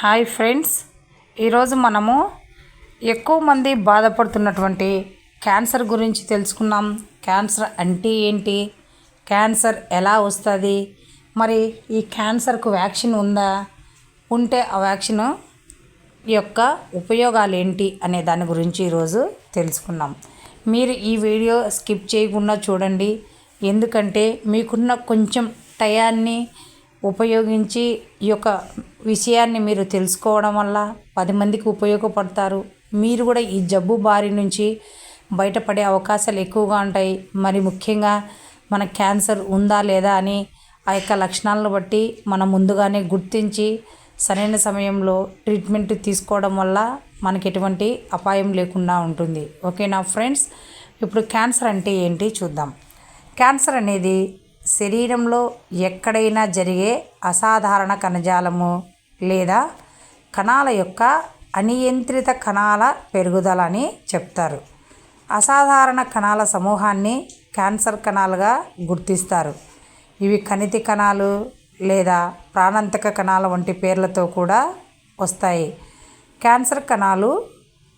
Hi friends. ఈరోజు మనము ఎక్కువ మంది బాధపడుతున్నటువంటి క్యాన్సర్ గురించి తెలుసుకున్నాం క్యాన్సర్ అంటే ఏంటి? క్యాన్సర్ ఎలా వస్తుంది? మరి ఈ క్యాన్సర్కు వ్యాక్సిన్ ఉందా? ఉంటే ఆ వ్యాక్సిన్ యొక్క ఉపయోగాలు ఏంటి అనే దాని గురించి ఈరోజు తెలుసుకున్నాం మీరు ఈ వీడియో స్కిప్ చేయకుండా చూడండి. ఎందుకంటే మీకున్న కొంచెం టయాన్ని ఉపయోగించి ఈ యొక్క విషయాన్ని మీరు తెలుసుకోవడం వల్ల పది మందికి ఉపయోగపడతారు. మీరు కూడా ఈ జబ్బు బారి నుంచి బయటపడే అవకాశాలు ఎక్కువగా ఉంటాయి. మరి ముఖ్యంగా మన క్యాన్సర్ ఉందా లేదా అని ఆ యొక్క లక్షణాలను బట్టి మనం ముందుగానే గుర్తించి సరైన సమయంలో ట్రీట్మెంట్ తీసుకోవడం వల్ల మనకి ఎటువంటి అపాయం లేకుండా ఉంటుంది. ఓకేనా ఫ్రెండ్స్? ఇప్పుడు క్యాన్సర్ అంటే ఏంటి చూద్దాం. క్యాన్సర్ అనేది శరీరంలో ఎక్కడైనా జరిగే అసాధారణ కణజాలము లేదా కణాల యొక్క అనియంత్రిత కణాల పెరుగుదల అని చెప్తారు. అసాధారణ కణాల సమూహాన్ని క్యాన్సర్ కణాలుగా గుర్తిస్తారు. ఇవి కణితి కణాలు లేదా ప్రాణాంతక కణాల వంటి పేర్లతో కూడా వస్తాయి. క్యాన్సర్ కణాలు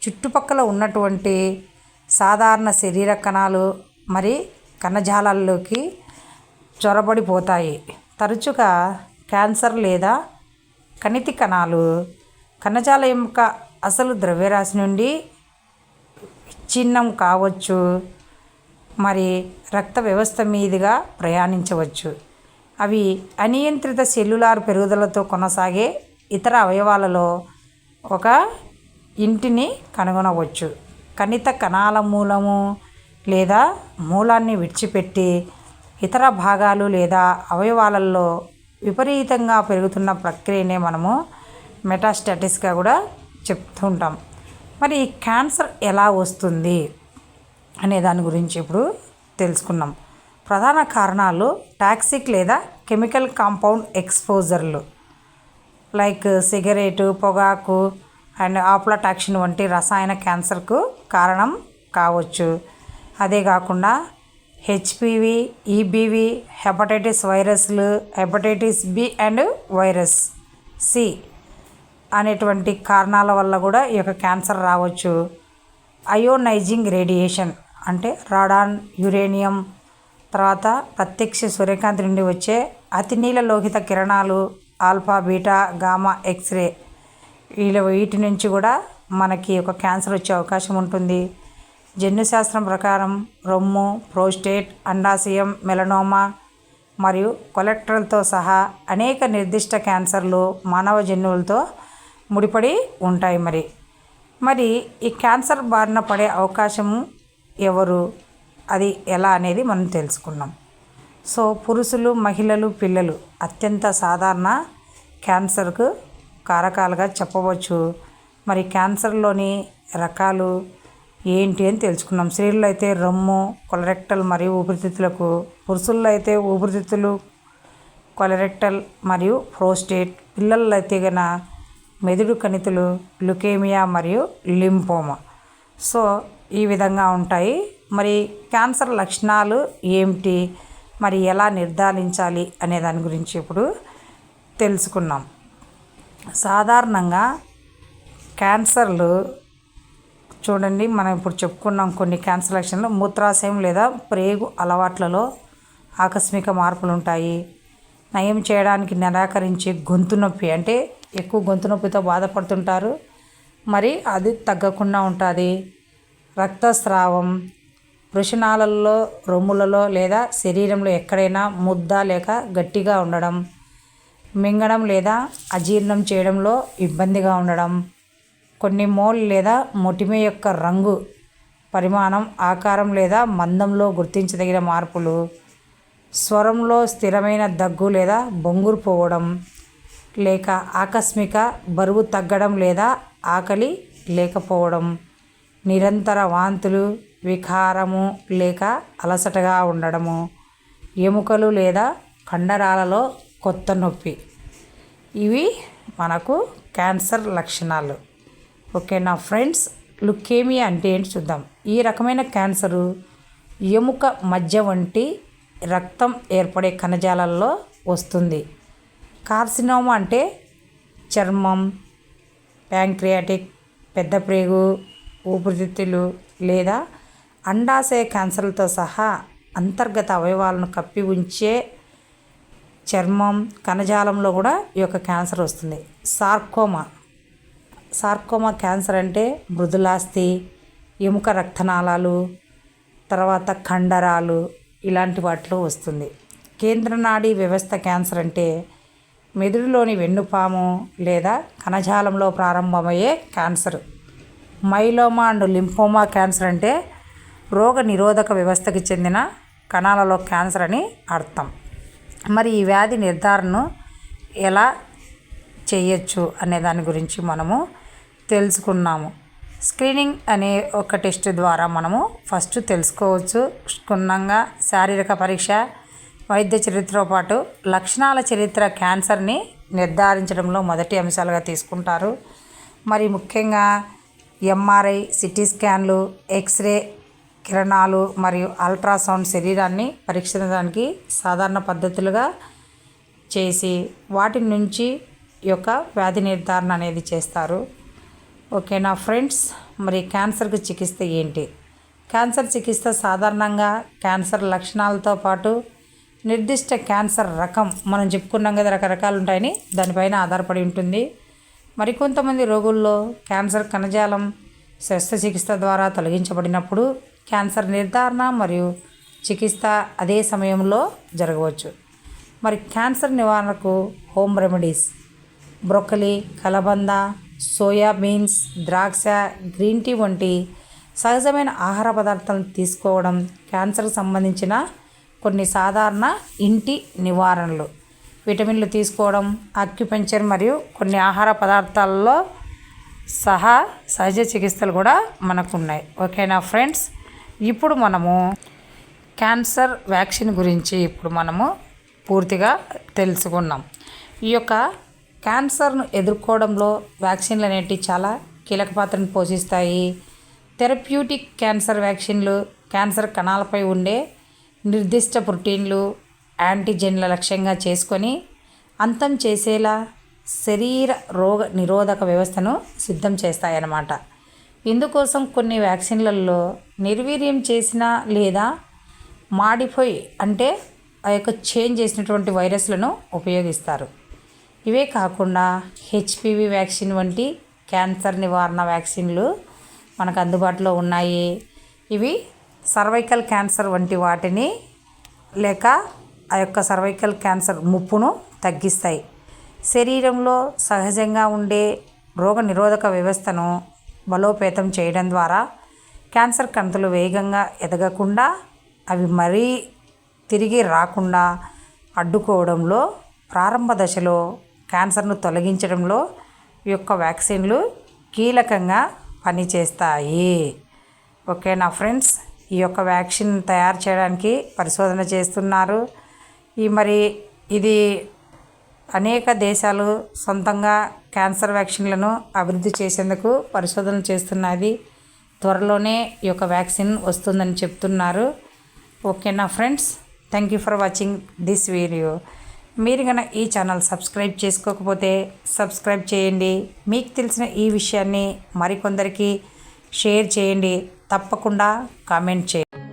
చుట్టుపక్కల ఉన్నటువంటి సాధారణ శరీర కణాలు మరి కణజాలాల్లోకి చొరబడిపోతాయి. తరచుగా క్యాన్సర్ లేదా కణితి కణాలు కణజాల యొక్క అసలు ద్రవ్యరాశి నుండి విచ్ఛిన్నం కావచ్చు. మరి రక్త వ్యవస్థ మీదుగా ప్రయాణించవచ్చు. అవి అనియంత్రిత సెల్యులార్ పెరుగుదలతో కొనసాగే ఇతర అవయవాలలో ఒక ఇంటిని కనుగొనవచ్చు. కణిత కణాల మూలము లేదా మూలాన్ని విడిచిపెట్టి ఇతర భాగాలు లేదా అవయవాలలో విపరీతంగా పెరుగుతున్న ప్రక్రియనే మనము మెటాస్టాటిస్గా కూడా చెప్తుంటాం మరి ఈ క్యాన్సర్ ఎలా వస్తుంది అనే దాని గురించి ఇప్పుడు తెలుసుకున్నాం. ప్రధాన కారణాలు టాక్సిక్ లేదా కెమికల్ కాంపౌండ్ ఎక్స్పోజర్లు. లైక్ సిగరెటు పొగాకు అండ్ ఆప్లాటాక్సిన్ వంటి రసాయన క్యాన్సర్కు కారణం కావచ్చు. అదే కాకుండా హెచ్పివి ఈబీవి హెపటైటిస్ వైరస్లు hepatitis B and virus C అనేటువంటి కారణాల వల్ల కూడా ఈ యొక్క క్యాన్సర్ రావచ్చు. అయోనైజింగ్ రేడియేషన్ అంటే రాడాన్ యురేనియం తర్వాత ప్రత్యక్ష సూర్యకాంతి నుండి వచ్చే అతి నీల లోహిత కిరణాలు ఆల్ఫా బీటా గామా ఎక్స్రే వీళ్ళ వీటి నుంచి కూడా మనకి ఒక క్యాన్సర్ వచ్చే అవకాశం ఉంటుంది. జన్యుశాస్త్రం ప్రకారం రొమ్ము ప్రోస్టేట్ అండాశయం మెలనోమా మరియు కొలెక్ట్రల్తో సహా అనేక నిర్దిష్ట క్యాన్సర్లు మానవ జన్యువులతో ముడిపడి ఉంటాయి మరి. మరి ఈ క్యాన్సర్ బారిన పడే అవకాశము ఎవరు? అది ఎలా అనేది మనం తెలుసుకున్నాం సో పురుషులు మహిళలు పిల్లలు అత్యంత సాధారణ క్యాన్సర్కు కారకాలుగా చెప్పవచ్చు. మరి క్యాన్సర్లోని రకాలు ఏంటి అని తెలుసుకున్నాం. స్త్రీల్లో అయితే రొమ్ము కొలరెక్టల్ మరియు ఊపిరితిత్తులకు పురుషుల్లో అయితే ఊపిరితిత్తులు కొలరెక్టల్ మరియు ప్రోస్టేట్ పిల్లల్లో అయితే గన మెదడు కణితులు లుకేమియా మరియు లింపోమా. సో ఈ విధంగా ఉంటాయి. మరి క్యాన్సర్ లక్షణాలు ఏమిటి? మరి ఎలా నిర్ధారించాలి అనే దాని గురించి ఇప్పుడు తెలుసుకున్నాం. సాధారణంగా క్యాన్సర్లు చూడండి మనం ఇప్పుడు చెప్పుకున్నాం కొన్ని క్యాన్సలేషన్లు మూత్రాశయం లేదా ప్రేగు అలవాట్లలో ఆకస్మిక మార్పులు ఉంటాయి నయం చేయడానికి నిరాకరించే గొంతు నొప్పి అంటే ఎక్కువ గొంతు నొప్పితో బాధపడుతుంటారు. మరి అది తగ్గకుండా ఉంటుంది. రక్తస్రావం వృషణాలలో రొమ్ములలో లేదా శరీరంలో ఎక్కడైనా ముద్ద లేక గట్టిగా ఉండడం మింగడం లేదా అజీర్ణం చేయడంలో ఇబ్బందిగా ఉండడం కొన్ని మోల్ లేదా మొటిమ యొక్క రంగు పరిమాణం ఆకారం లేదా మందంలో గుర్తించదగిన మార్పులు. స్వరంలో స్థిరమైన దగ్గు లేదా బొంగురు పోవడం లేక ఆకస్మిక బరువు తగ్గడం లేదా ఆకలి లేకపోవడం నిరంతర వాంతులు వికారము లేక అలసటగా ఉండడము ఎముకలు లేదా కండరాలలో కొత్త నొప్పి. ఇవి మనకు క్యాన్సర్ లక్షణాలు. ఓకేనా ఫ్రెండ్స్ లుకేమియా అంటే ఏంటి చూద్దాం. ఈ రకమైన క్యాన్సరు ఎముక మధ్య వంటి రక్తం ఏర్పడే కణజాలాల్లో వస్తుంది. కార్సినోమా అంటే చర్మం ప్యాంక్రియాటిక్ పెద్ద ప్రేగు ఊపిరితిత్తులు లేదా అండాశయ క్యాన్సర్లతో సహా అంతర్గత అవయవాలను కప్పి ఉంచే చర్మం కణజాలంలో కూడా ఈ యొక్క క్యాన్సర్ వస్తుంది. సార్కోమా. సార్కోమా క్యాన్సర్ అంటే మృదులాస్థి ఎముక రక్తనాళాలు తర్వాత కండరాలు ఇలాంటి వాటిలో వస్తుంది. కేంద్ర నాడీ వ్యవస్థ క్యాన్సర్ అంటే మెదడులోని వెన్నుపాము లేదా కణజాలంలో ప్రారంభమయ్యే cancer myeloma and lymphoma cancer అంటే రోగ నిరోధక వ్యవస్థకి చెందిన కణాలలో క్యాన్సర్ అని అర్థం. మరి ఈ వ్యాధి నిర్ధారణను ఎలా చేయొచ్చు అనే దాని గురించి మనము తెలుసుకున్నాము. స్క్రీనింగ్ అనే ఒక టెస్ట్ ద్వారా మనము ఫస్ట్ తెలుసుకోవచ్చు. క్షుణ్ణంగా శారీరక పరీక్ష వైద్య చరిత్రతో పాటు లక్షణాల చరిత్ర క్యాన్సర్ని నిర్ధారించడంలో మొదటి అంశాలుగా తీసుకుంటారు. మరి ముఖ్యంగా ఎంఆర్ఐ సిటీ స్కాన్లు ఎక్స్రే కిరణాలు మరియు అల్ట్రాసౌండ్ శరీరాన్ని పరీక్షించడానికి సాధారణ పద్ధతులుగా చేసి వాటి నుంచి యొక్క వ్యాధి నిర్ధారణ అనేది చేస్తారు. ఓకేనా ఫ్రెండ్స్ మరి క్యాన్సర్కి చికిత్స ఏంటి? క్యాన్సర్ చికిత్స సాధారణంగా క్యాన్సర్ లక్షణాలతో పాటు నిర్దిష్ట క్యాన్సర్ రకం మనం చెప్పుకున్నాం కదా రకరకాలు ఉంటాయని దానిపైన ఆధారపడి ఉంటుంది. మరికొంతమంది రోగుల్లో క్యాన్సర్ కణజాలం శస్త్రచికిత్స ద్వారా తొలగించబడినప్పుడు క్యాన్సర్ నిర్ధారణ మరియు చికిత్స అదే సమయంలో జరగవచ్చు. మరి క్యాన్సర్ నివారణకు హోమ్ రెమెడీస్ బ్రొక్కలి కలబంద సోయా బీన్స్ ద్రాక్ష గ్రీన్ టీ వంటి సహజమైన ఆహార పదార్థాలను తీసుకోవడం క్యాన్సర్కి సంబంధించిన కొన్ని సాధారణ ఇంటి నివారణలు. విటమిన్లు తీసుకోవడం అక్యుపెంచర్ మరియు కొన్ని ఆహార పదార్థాలలో సహా సహజ చికిత్సలు కూడా మనకు ఉన్నాయి ఓకేనా ఫ్రెండ్స్? ఇప్పుడు మనము క్యాన్సర్ వ్యాక్సిన్ గురించి ఇప్పుడు మనము పూర్తిగా తెలుసుకున్నాం. ఈ యొక్క క్యాన్సర్ను ఎదుర్కోవడంలో వ్యాక్సిన్లు అనేటివి చాలా కీలక పాత్రను పోషిస్తాయి. థెరప్యూటిక్ క్యాన్సర్ వ్యాక్సిన్లు క్యాన్సర్ కణాలపై ఉండే నిర్దిష్ట ప్రోటీన్లు యాంటీజెన్ల లక్ష్యంగా చేసుకొని అంతం చేసేలా శరీర రోగ నిరోధక వ్యవస్థను సిద్ధం చేస్తాయన్నమాట. ఇందుకోసం కొన్ని వ్యాక్సిన్లలో నిర్వీర్యం చేసిన లేదా మాడిఫై అంటే ఆ యొక్క చేంజ్ చేసినటువంటి వైరస్లను ఉపయోగిస్తారు. ఇవే కాకుండా హెచ్పివి వ్యాక్సిన్ వంటి క్యాన్సర్ నివారణ వ్యాక్సిన్లు మనకు అందుబాటులో ఉన్నాయి. ఇవి సర్వైకల్ క్యాన్సర్ వంటి వాటిని లేక ఆ యొక్క సర్వైకల్ క్యాన్సర్ ముప్పును తగ్గిస్తాయి. శరీరంలో సహజంగా ఉండే రోగ నిరోధక వ్యవస్థను బలోపేతం చేయడం ద్వారా క్యాన్సర్ కణతలు వేగంగా ఎదగకుండా అవి మరీ తిరిగి రాకుండా అడ్డుకోవడంలో ప్రారంభ దశలో క్యాన్సర్ను తొలగించడంలో ఈ యొక్క వ్యాక్సిన్లు కీలకంగా పనిచేస్తాయి. ఓకేనా ఫ్రెండ్స్ ఈ యొక్క వ్యాక్సిన్ తయారు చేయడానికి పరిశోధన చేస్తున్నారు. ఈ మరి ఇది అనేక దేశాలు సొంతంగా క్యాన్సర్ వ్యాక్సిన్లను అభివృద్ధి చేసేందుకు పరిశోధన చేస్తున్నది. త్వరలోనే ఈ యొక్క వ్యాక్సిన్ వస్తుందని చెప్తున్నారు. ఓకేనా friends thank you for watching this video. మీరు కనుక ఈ ఛానల్ సబ్స్క్రైబ్ చేసుకోకపోతే సబ్స్క్రైబ్ చేయండి. మీకు తెలిసిన ఈ విషయాన్ని మరికొందరికి షేర్ చేయండి. తప్పకుండా కామెంట్ చేయండి.